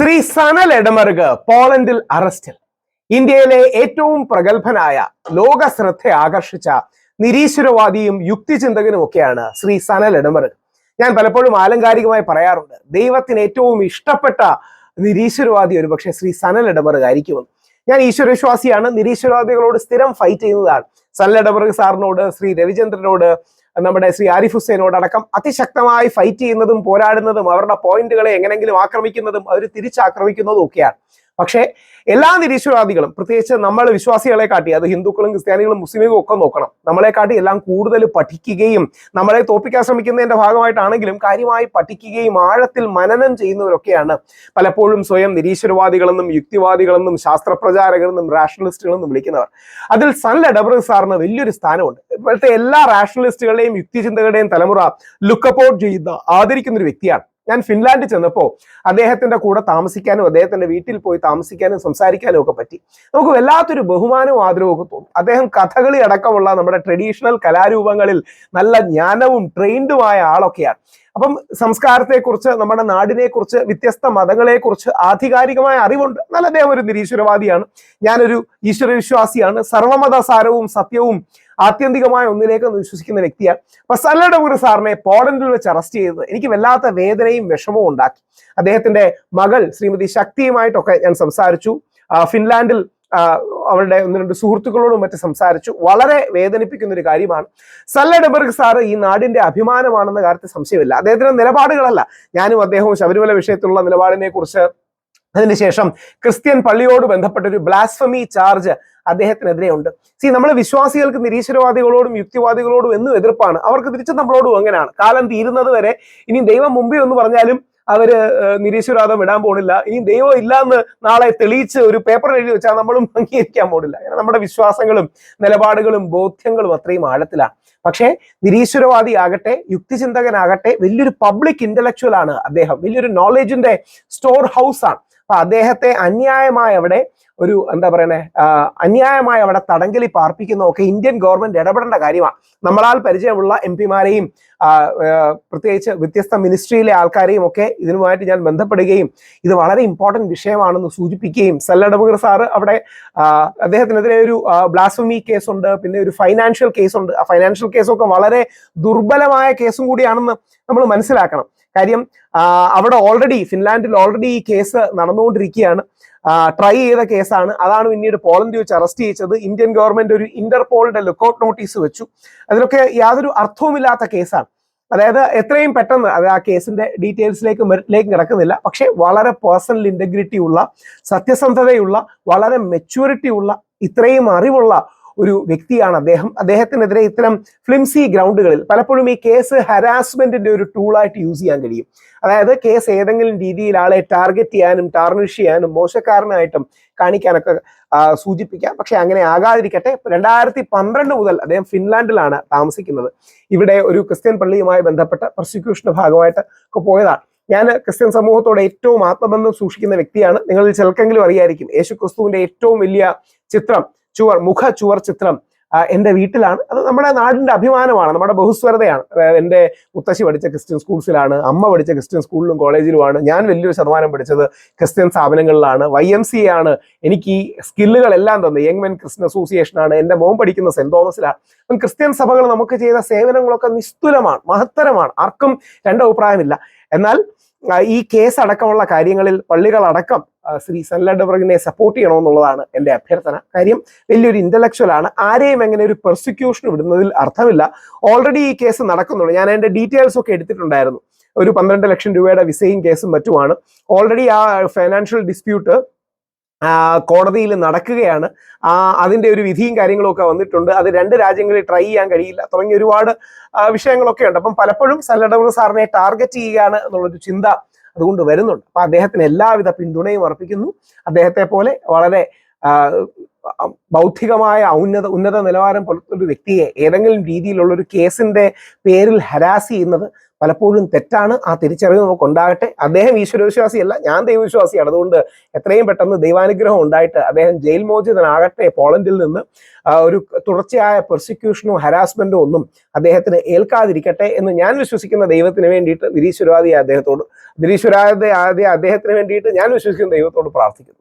ശ്രീ സനൽ എഡമർഗ് പോളണ്ടിൽ അറസ്റ്റിൽ. ഇന്ത്യയിലെ ഏറ്റവും പ്രഗത്ഭനായ ലോക ശ്രദ്ധ ആകർഷിച്ച നിരീശ്വരവാദിയും യുക്തിചിന്തകനും ഒക്കെയാണ് ശ്രീ സനൽ എഡമർഗ് ഞാൻ പലപ്പോഴും ആലങ്കാരികമായി പറയാറുണ്ട് ദൈവത്തിന് ഏറ്റവും ഇഷ്ടപ്പെട്ട നിരീശ്വരവാദി ഒരു പക്ഷേ ശ്രീ സനൽ എഡമർഗ് ആയിരിക്കുമെന്ന്. ഞാൻ ഈശ്വരവിശ്വാസിയാണ് നിരീശ്വരവാദികളോട് സ്ഥിരം ഫൈറ്റ് ചെയ്യുന്നതാണ്. സനൽ എഡമർഗ് സാറിനോട് ശ്രീ രവിചന്ദ്രനോട് നമ്മുടെ ശ്രീ ആരിഫ് ഹുസൈനോടക്കം അതിശക്തമായി ഫൈറ്റ് ചെയ്യുന്നതും പോരാടുന്നതും അവരുടെ പോയിന്റുകളെ എങ്ങനെങ്കിലും ആക്രമിക്കുന്നതും അവർ തിരിച്ചാക്രമിക്കുന്നതും ഒക്കെയാണ്. പക്ഷേ എല്ലാ നിരീശ്വരവാദികളും പ്രത്യേകിച്ച് നമ്മൾ വിശ്വാസികളെ കാട്ടി അത് ഹിന്ദുക്കളും ക്രിസ്ത്യാനികളും മുസ്ലിമും ഒക്കെ നോക്കണം. നമ്മളെ കാട്ടി എല്ലാം കൂടുതൽ പഠിക്കുകയും നമ്മളെ തോപ്പിക്കാൻ ശ്രമിക്കുന്നതിന്റെ ഭാഗമായിട്ടാണെങ്കിലും കാര്യമായി പഠിക്കുകയും ആഴത്തിൽ മനനം ചെയ്യുന്നവരൊക്കെയാണ്. പലപ്പോഴും സ്വയം നിരീശ്വരവാദികളെന്നും യുക്തിവാദികളെന്നും ശാസ്ത്രപ്രചാരകരെന്നും റാഷണലിസ്റ്റുകളെന്നും വിളിക്കുന്നവർ. അതിൽ സൺ ലഡബർ സാറിന് വലിയൊരു സ്ഥാനമുണ്ട്. ഇപ്പോഴത്തെ എല്ലാ റാഷണലിസ്റ്റുകളുടെയും യുക്തിചിന്തകളുടെയും തലമുറ ലുക്കപ്പോട്ട് ചെയ്യുന്ന ആദരിക്കുന്ന ഒരു വ്യക്തിയാണ്. ഞാൻ ഫിൻലാൻഡിൽ ചെന്നപ്പോൾ അദ്ദേഹത്തിന്റെ കൂടെ താമസിക്കാനും അദ്ദേഹത്തിന്റെ വീട്ടിൽ പോയി താമസിക്കാനും സംസാരിക്കാനും ഒക്കെ പറ്റി. നമുക്ക് വല്ലാത്തൊരു ബഹുമാനവും ആദരവും ഒക്കെ തോന്നും. അദ്ദേഹം കഥകളി അടക്കമുള്ള നമ്മുടെ ട്രഡീഷണൽ കലാരൂപങ്ങളിൽ നല്ല ജ്ഞാനവും ട്രെയിൻഡുമായ ആളൊക്കെയാണ്. അപ്പം സംസ്കാരത്തെക്കുറിച്ച് നമ്മുടെ നാടിനെക്കുറിച്ച് വ്യത്യസ്ത മതങ്ങളെക്കുറിച്ച് ആധികാരികമായ അറിവുണ്ട്. നല്ല അദ്ദേഹം ഒരു നിരീശ്വരവാദിയാണ്. ഞാനൊരു ഈശ്വരവിശ്വാസിയാണ്. സർവമതസാരവും സർവമത സാരവും സത്യവും ആത്യന്തികമായ ഒന്നിലേക്ക് വിശ്വസിക്കുന്ന വ്യക്തിയാണ് അപ്പൊ സല്ലഡപുര സാറിനെ പോളണ്ടിൽ വെച്ച് അറസ്റ്റ് ചെയ്തത് എനിക്ക് വല്ലാത്ത വേദനയും വിഷമവും ഉണ്ടാക്കി. അദ്ദേഹത്തിന്റെ മകൾ ശ്രീമതി ശക്തിയുമായിട്ടൊക്കെ ഞാൻ സംസാരിച്ചു. ഫിൻലാൻഡിൽ അവരുടെ ഒന്ന് രണ്ട് സുഹൃത്തുക്കളോടും മറ്റും സംസാരിച്ചു. വളരെ വേദനിപ്പിക്കുന്ന ഒരു കാര്യമാണ് സല്ലഡബർഗ് സാറ് ഈ നാടിന്റെ അഭിമാനമാണെന്ന കാര്യത്തിൽ സംശയമില്ല. അദ്ദേഹത്തിന്റെ നിലപാടുകളല്ല. ഞാനും അദ്ദേഹവും ശബരിമല വിഷയത്തിലുള്ള നിലപാടിനെ കുറിച്ച് അതിനുശേഷം ക്രിസ്ത്യൻ പള്ളിയോട് ബന്ധപ്പെട്ട ഒരു ബ്ലാസ്ഫമി ചാർജ് അദ്ദേഹത്തിനെതിരെ ഉണ്ട്. സി നമ്മൾ വിശ്വാസികൾക്ക് നിരീശ്വരവാദികളോടും യുക്തിവാദികളോടും എന്നും എതിർപ്പാണ്. അവർക്ക് തിരിച്ചു നമ്മളോടും അങ്ങനെയാണ്. കാലം തീരുന്നത് വരെ ഇനി ദൈവം മുമ്പേ എന്ന് പറഞ്ഞാലും അവർ നിരീശ്വരവാദം വിടാൻ പോണില്ല. ഇനി ദൈവം ഇല്ല എന്ന് നാളെ തെളിയിച്ച് ഒരു പേപ്പർ എഴുതി വെച്ചാൽ നമ്മളും അംഗീകരിക്കാൻ പോണില്ല. നമ്മുടെ വിശ്വാസങ്ങളും നിലപാടുകളും ബോധ്യങ്ങളും അത്രയും ആഴത്തിലാണ്. പക്ഷേ നിരീശ്വരവാദി ആകട്ടെ യുക്തിചിന്തകനാകട്ടെ വലിയൊരു പബ്ലിക് ഇന്റലക്ച്വൽ ആണ് അദ്ദേഹം. വലിയൊരു നോളജിന്റെ സ്റ്റോർ ഹൗസ് ആണ്. അപ്പൊ അദ്ദേഹത്തെ അന്യായമായ അവിടെ ഒരു എന്താ പറയണേ അന്യായമായി അവിടെ തടങ്കലി പാർപ്പിക്കുന്നതൊക്കെ ഇന്ത്യൻ ഗവൺമെന്റ് ഇടപെടേണ്ട കാര്യമാണ്. നമ്മളാൽ പരിചയമുള്ള എം പിമാരെയും പ്രത്യേകിച്ച് വ്യത്യസ്ത മിനിസ്ട്രിയിലെ ആൾക്കാരെയും ഒക്കെ ഇതിനുമായിട്ട് ഞാൻ ബന്ധപ്പെടുകയും ഇത് വളരെ ഇമ്പോർട്ടന്റ് വിഷയമാണെന്ന് സൂചിപ്പിക്കുകയും സല്ലഡബുഗർ സാറ് അവിടെ അദ്ദേഹത്തിനെതിരെ ഒരു ബ്ലാസ്ഫമി കേസുണ്ട് പിന്നെ ഒരു ഫൈനാൻഷ്യൽ കേസുണ്ട് ആ ഫൈനാൻഷ്യൽ കേസൊക്കെ വളരെ ദുർബലമായ കേസും കൂടിയാണെന്ന് നമ്മൾ മനസ്സിലാക്കണം. കാര്യം അവിടെ ഓൾറെഡി ഫിൻലാൻഡിൽ ഓൾറെഡി ഈ കേസ് നടന്നുകൊണ്ടിരിക്കുകയാണ്. ട്രൈ ചെയ്ത കേസാണ്. അതാണ് പിന്നീട് പോളണ്ട് വെച്ച് അറസ്റ്റ് ചെയ്യിച്ചത്. ഇന്ത്യൻ ഗവൺമെന്റ് ഒരു ഇന്റർപോളിന്റെ ലുക്കൌട്ട് നോട്ടീസ് വെച്ചു. അതിലൊക്കെ യാതൊരു അർത്ഥവുമില്ലാത്ത കേസാണ്. അതായത് എത്രയും പെട്ടെന്ന് അത് ആ കേസിന്റെ ഡീറ്റെയിൽസിലേക്ക് മെറിറ്റിലേക്ക് കിടക്കുന്നില്ല. പക്ഷേ വളരെ പേഴ്സണൽ ഇന്റഗ്രിറ്റി ഉള്ള സത്യസന്ധതയുള്ള വളരെ മെച്യൂരിറ്റി ഉള്ള ഇത്രയും അറിവുള്ള ഒരു വ്യക്തിയാണ് അദ്ദേഹം. അദ്ദേഹത്തിനെതിരെ ഇത്തരം ഫ്ലിംസി ഗ്രൗണ്ടുകളിൽ പലപ്പോഴും ഈ കേസ് ഹരാസ്മെന്റിന്റെ ഒരു ടൂളായിട്ട് യൂസ് ചെയ്യാൻ കഴിയും. അതായത് കേസ് ഏതെങ്കിലും രീതിയിൽ ആളെ ടാർഗറ്റ് ചെയ്യാനും ടാർണിഷ് ചെയ്യാനും മോശക്കാരനായിട്ടും കാണിക്കാനൊക്കെ സൂചിപ്പിക്കാം. പക്ഷെ അങ്ങനെ ആകാതിരിക്കട്ടെ. രണ്ടായിരത്തി പന്ത്രണ്ട് മുതൽ അദ്ദേഹം ഫിൻലാൻഡിലാണ് താമസിക്കുന്നത്. ഇവിടെ ഒരു ക്രിസ്ത്യൻ പള്ളിയുമായി ബന്ധപ്പെട്ട പ്രോസിക്യൂഷന്റെ ഭാഗമായിട്ട് ഒക്കെ പോയതാണ്. ഞാൻ ക്രിസ്ത്യൻ സമൂഹത്തോട് ഏറ്റവും ആത്മബന്ധം സൂക്ഷിക്കുന്ന വ്യക്തിയാണ്. നിങ്ങളിൽ ചിലക്കെങ്കിലും അറിയായിരിക്കും. യേശു ക്രിസ്തുവിന്റെ ഏറ്റവും വലിയ ചിത്രം ചുവർ മുഖ ചുവർ ചിത്രം എന്റെ വീട്ടിലാണ്. അത് നമ്മുടെ നാടിന്റെ അഭിമാനമാണ് നമ്മുടെ ബഹുസ്വരതയാണ്. എന്റെ മുത്തശ്ശി പഠിച്ച ക്രിസ്ത്യൻ സ്കൂൾസിലാണ് അമ്മ പഠിച്ച ക്രിസ്ത്യൻ സ്കൂളിലും കോളേജിലുമാണ് ഞാൻ വലിയൊരു ശതമാനം പഠിച്ചത് ക്രിസ്ത്യൻ സ്ഥാപനങ്ങളിലാണ്. വൈ എം സി ആണ്. എനിക്ക് ഈ സ്കില്ലുകളെല്ലാം തന്നെ യങ് മെൻ ക്രിസ്ത്യൻ അസോസിയേഷൻ ആണ് എന്റെ മോൻ പഠിക്കുന്ന സെന്റ് തോമസിലാണ്. ക്രിസ്ത്യൻ സഭകൾ നമുക്ക് ചെയ്ത സേവനങ്ങളൊക്കെ നിസ്തുലമാണ് മഹത്തരമാണ്. ആർക്കും രണ്ടഭിപ്രായമില്ല എന്നാൽ ഈ കേസ് അടക്കമുള്ള കാര്യങ്ങളിൽ പള്ളികളടക്കം ശ്രീ സൻലഡബർഗിനെ സപ്പോർട്ട് ചെയ്യണമെന്നുള്ളതാണ് എന്റെ അഭ്യർത്ഥന. കാര്യം വലിയൊരു ഇന്റലക്ച്വൽ ആണ്. ആരെയും എങ്ങനെ ഒരു പെർസിക്യൂഷൻ വിടുന്നതിൽ അർത്ഥമില്ല. ഓൾറെഡി ഈ കേസ് നടക്കുന്നുണ്ട്. ഞാൻ അതിന്റെ ഡീറ്റെയിൽസ് ഒക്കെ എടുത്തിട്ടുണ്ടായിരുന്നു. ഒരു പന്ത്രണ്ട് ലക്ഷം രൂപയുടെ വിസയും കേസും മറ്റുമാണ്. ഓൾറെഡി ആ ഫൈനാൻഷ്യൽ ഡിസ്പ്യൂട്ട് കോടതിയിൽ നടക്കുകയാണ്. ആ അതിന്റെ ഒരു വിധിയും കാര്യങ്ങളും ഒക്കെ വന്നിട്ടുണ്ട്. അത് രണ്ട് രാജ്യങ്ങളിൽ ട്രൈ ചെയ്യാൻ കഴിയില്ല. തുടങ്ങിയ ഒരുപാട് വിഷയങ്ങളൊക്കെ ഉണ്ട്. അപ്പം പലപ്പോഴും സല്ലഡവർ സാറിനെ ടാർഗറ്റ് ചെയ്യുകയാണ് എന്നുള്ളൊരു ചിന്ത അതുകൊണ്ട് വരുന്നുണ്ട്. അപ്പൊ അദ്ദേഹത്തിന് എല്ലാവിധ പിന്തുണയും അർപ്പിക്കുന്നു. അദ്ദേഹത്തെ പോലെ വളരെ ബൗദ്ധികമായ ഉന്നത ഉന്നത നിലവാരം പുലർത്തുന്ന ഒരു വ്യക്തിയെ ഏതെങ്കിലും രീതിയിലുള്ള ഒരു കേസിന്റെ പേരിൽ ഹരാസ് ചെയ്യുന്നത് പലപ്പോഴും തെറ്റാണ്. ആ തിരിച്ചറിവ് നമുക്ക് ഉണ്ടാകട്ടെ. അദ്ദേഹം ഈശ്വരവിശ്വാസിയല്ല ഞാൻ ദൈവവിശ്വാസിയാണ്. അതുകൊണ്ട് എത്രയും പെട്ടെന്ന് ദൈവാനുഗ്രഹം ഉണ്ടായിട്ട് അദ്ദേഹം ജയിൽ മോചിതനാകട്ടെ. പോളണ്ടിൽ നിന്ന് ഒരു തുടർച്ചയായ പെർസിക്യൂഷനോ ഹരാസ്മെന്റോ ഒന്നും അദ്ദേഹത്തിന് ഏൽക്കാതിരിക്കട്ടെ എന്ന് ഞാൻ വിശ്വസിക്കുന്ന ദൈവത്തിന് വേണ്ടിയിട്ട് നിരീശ്വരവാദി അദ്ദേഹത്തോട് നിരീശ്വരാദി അദ്ദേഹത്തിന് വേണ്ടിയിട്ട് ഞാൻ വിശ്വസിക്കുന്ന ദൈവത്തോട് പ്രാർത്ഥിക്കുന്നു.